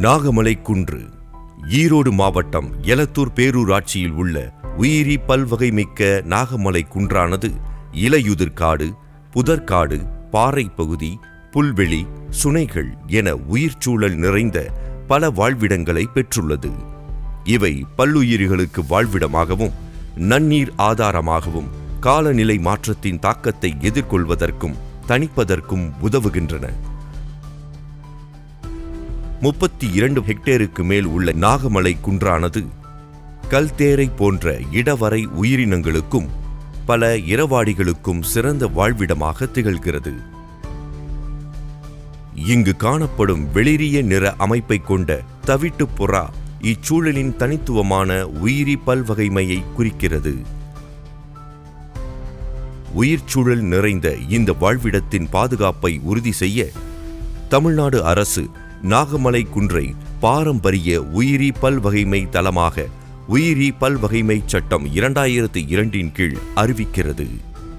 நாகமலை குன்று. ஈரோடு மாவட்டம் எலத்தூர் பேரூராட்சியில் உள்ள உயிரி பல்வகைமிக்க நாகமலை குன்றானது இலையுதிர்காடு புதற்காடு பாறை பகுதி புல்வெளி சுனைகள் என உயிர்ச்சூழல் நிறைந்த பல வாழ்விடங்களை பெற்றுள்ளது. இவை பல்லுயிர்களுக்கு வாழ்விடமாகவும் நன்னீர் ஆதாரமாகவும் காலநிலை மாற்றத்தின் தாக்கத்தை எதிர்கொள்வதற்கும் தணிப்பதற்கும் உதவுகின்றன. முப்பத்தி இரண்டு ஹெக்டேருக்கு மேல் உள்ள நாகமலை குன்றானது கல்தேரை போன்ற இடவரை உயிரினங்களுக்கும் பல இரவாடிகளுக்கும் சிறந்த வாழ்விடமாக திகழ்கிறது. இங்கு காணப்படும் வெளிரிய நிற அமைப்பைக் கொண்ட தவிட்டுப் புறா இச்சூழலின் தனித்துவமான உயிரி பல்வகைமையை குறிக்கிறது. உயிர்ச்சூழல் நிறைந்த இந்த வாழ்விடத்தின் பாதுகாப்பை உறுதி செய்ய தமிழ்நாடு அரசு நாகமலை குன்றை பாரம்பரிய உயிரி பல்வகைமை தலமாக உயிரி பல்வகைமை சட்டம் இரண்டாயிரத்து இரண்டின் கீழ் அறிவிக்கிறது.